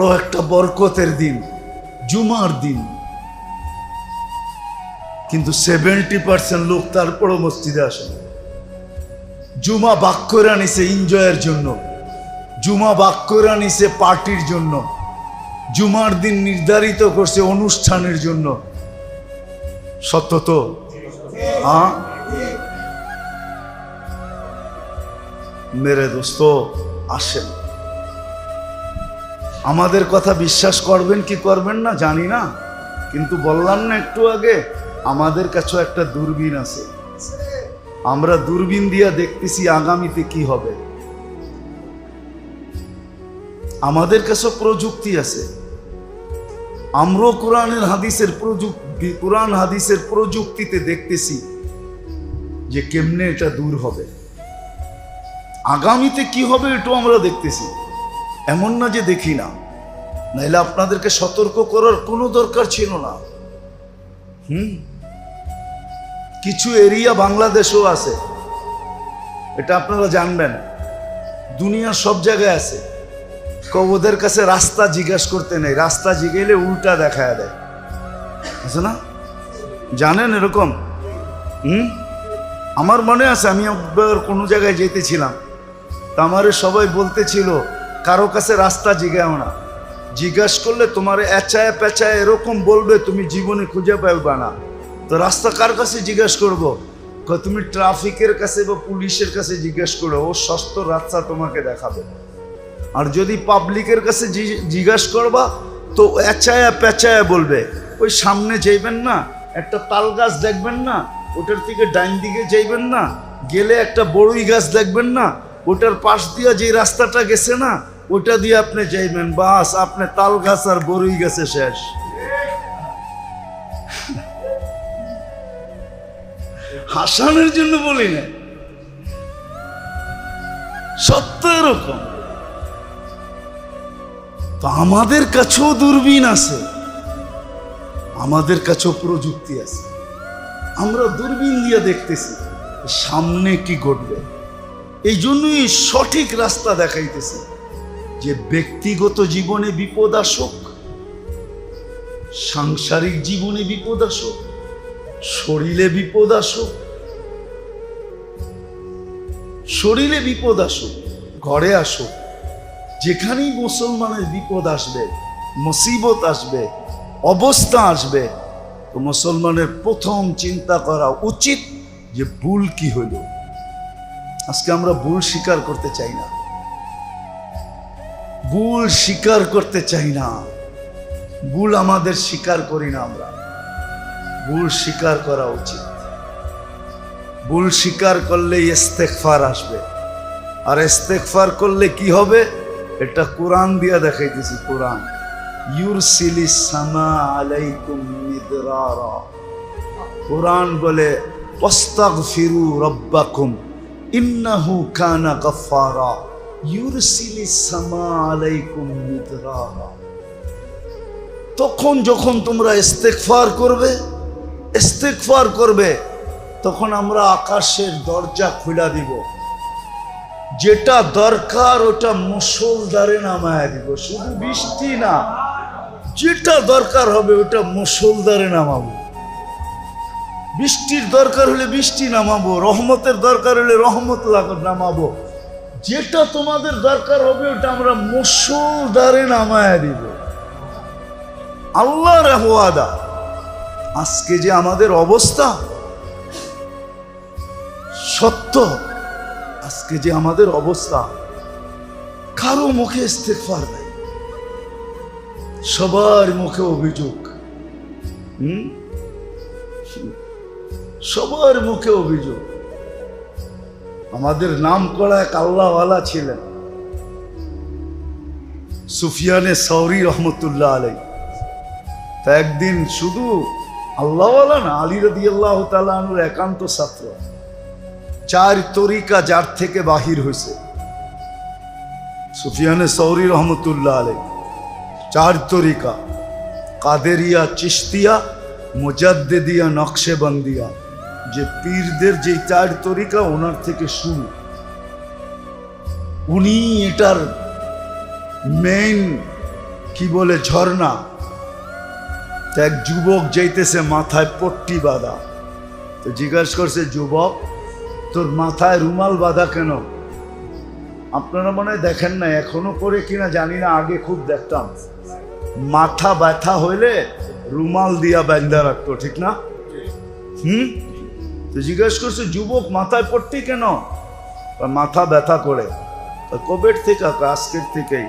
বড় একটা বরকতের দিন, জুমার দিন। কিন্তু সেভেন্টি পার্সেন্ট লোক তারপরও মসজিদে আসে। জুমা বাক্যরা নিছে এনজয়ের জন্য। জুমা বাক্যরা নিছে পার্টির জন্য। জুমার দিন নির্ধারিত করছে অনুষ্ঠানের জন্য। সত্য তো? হ্যাঁ? মেরে দোস্ত, আসেন। আমাদের কথা বিশ্বাস করবেন কি করবেন না, জানি না। কিন্তু বললাম না একটু আগে, আমাদের কাছেও একটা দূরবীন আছে। আমরা দূরবীন দিয়া দেখতেছি আগামীতে কি হবে। আমাদের কাছেও প্রযুক্তি আছে। আমরাও কোরআনের হাদিসের প্রযুক্তি, কোরআন হাদিসের প্রযুক্তিতে দেখতেছি যে কেমনে এটা দূর হবে। আগামীতে কি হবে এটাও আমরা দেখতেছি। এমন না যে দেখি না। নাইলে আপনাদেরকে সতর্ক করার কোনো দরকার ছিল না। হুম? কিছু এরিয়া বাংলাদেশও আছে। এটা আপনারা জানবেন। দুনিয়ার সব জায়গায় আছে। ওদের কাছে রাস্তা জিজ্ঞেস করতে নেই। রাস্তা জিগেলে উল্টা দেখা দেয়। আছে না? জানেন এরকম? হুম? আমার মনে আছে, আমি একবার কোনো জায়গায় যেতেছিলাম তা আমারে সবাই বলতেছিল কারও কাছে রাস্তা জিগাও না। জিজ্ঞাস করলে তোমার এচায় পেঁচায় এরকম বলবে, তুমি জীবনে খুঁজে পাইবা না। তো রাস্তা কার কাছে জিজ্ঞেস করব? তুমি ট্রাফিকের কাছে বা পুলিশের কাছে জিজ্ঞেস করো, ও সস্ত রাস্তা তোমাকে দেখাবে। আর যদি পাবলিকের কাছে জিজ্ঞাস করবা, তো এচায়া পেঁচায়া বলবে। ওই সামনে যাইবেন না, একটা তাল গাছ দেখবেন না, ওটার থেকে ডাইন দিকে যাইবেন না, গেলে একটা বড়ই গাছ দেখবেন না, ওটার পাশ দিয়ে যে রাস্তাটা গেছে না ওটা দিয়ে আপনি যাইবেন, বাস, আপনি তাল গাছ আর বরুই গাছে শেষ। হাসানোর জন্য বলি না। সত্য এরকম। তো আমাদের কাছেও দূরবীন আছে, আমাদের কাছেও প্রযুক্তি আছে। আমরা দূরবীন দিয়ে দেখতেছি, সামনে কি ঘটবে। এই জন্যই সঠিক রাস্তা দেখাইতেছি। যে ব্যক্তিগত জীবনে বিপদ আসুক, সাংসারিক জীবনে বিপদ আসুক, শরীরে বিপদ আসুক, শরীরে বিপদ আসুক, ঘরে আসুক, যেখানেই মুসলমানের বিপদ আসবে, মুসিবত আসবে, অবস্থা আসবে, তো মুসলমানের প্রথম চিন্তা করা উচিত যে ভুল কি হইল আজকে আমরা ভুল স্বীকার করতে চাই না। ভুল স্বীকার করতে চাই না। ভুল আমাদের স্বীকার করি না আমরা। ভুল স্বীকার করা উচিত। ভুল স্বীকার করলে ইস্তেকফার আসবে। আর ইস্তেকফার করলে কি হবে? এটা কোরআন দিয়া দেখাইতেছি, কোরআন। ইউরসিলি সামা আলাইকুম মিদরারা। কোরআন বলে, ওয়াস্তাগফিরু রব্বাকুম, ইন্নাহু কানা গফফারা। তখন যখন তোমরা ইস্তেকফার করবে ইস্তেকফার করবে, তখন আমরা আকাশের দরজা খুলা দিব। যেটা দরকার ওটা মুসলদারে নামায় দিব, শুধু বৃষ্টি না। যেটা দরকার হবে ওটা মুসলদারে নামাবো। বৃষ্টির দরকার হলে বৃষ্টি নামাবো, রহমতের দরকার হলে রহমত নামাবো। যেটা তোমাদের দরকার হবে, ওটা আমরা মুসলদারে নামায় দিব। আল্লাহ রেহওয়াদা আজকে যে আমাদের অবস্থা, সত্য। আজকে যে আমাদের অবস্থা, কারও মুখে ইস্তেকফার নাই। সবার মুখে অভিযোগ। হুম? সবার মুখে অভিযোগ। আমাদের নাম করা এক আল্লাহওয়ালা ছিলেন। সুফিয়ানে সৌরি রহমতুল্লাহ আলাই তা একদিন শুধু আল্লাহওয়ালা না, আলী রদি আল্লাহ তালুর একান্ত ছাত্র। চার তরিকা যার থেকে বাহির হয়েছে সুফিয়ানে সৌরি রহমতুল্লাহ আলাই চার তরিকা, কাদেরিয়া চিস্তিয়া মুজাদ্দেদিয়া নকশেবন্দিয়া যে পীরদের যে চার তরিকা ওনার থেকে শুরু উনি এটার মেইন কি বলে, ঝর্ণা। এক যুবক যাইতেছে মাথায় পট্টি বাঁধা। তো জিজ্ঞাসা করছে, যুবক, তোর মাথায় রুমাল বাঁধা কেন? আপনারা মনে দেখেন না এখনও করে কিনা জানি না, আগে খুব দেখতাম। মাথা ব্যথা হইলে রুমাল দিয়া বান্ধা রাখতো, ঠিক না? হুম? তো জিজ্ঞেস করছে, যুবক, মাথায় পট্টি কেন? মাথা ব্যথা করে। কবের থেকে আজকের থেকেই।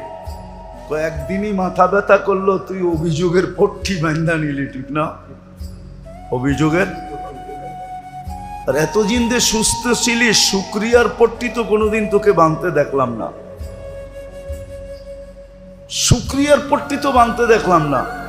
একদিনই মাথা ব্যথা করল, তুই অভিযোগের পট্টি বান্ধা নিলি, ঠিক না? অভিযোগের? আর এতদিন যে সুস্থ ছিলি শুক্রিয়ার পট্টি তো কোনোদিন তোকে বাঁধতে দেখলাম না। শুক্রিয়ার পট্টি তো বাঁধতে দেখলাম না।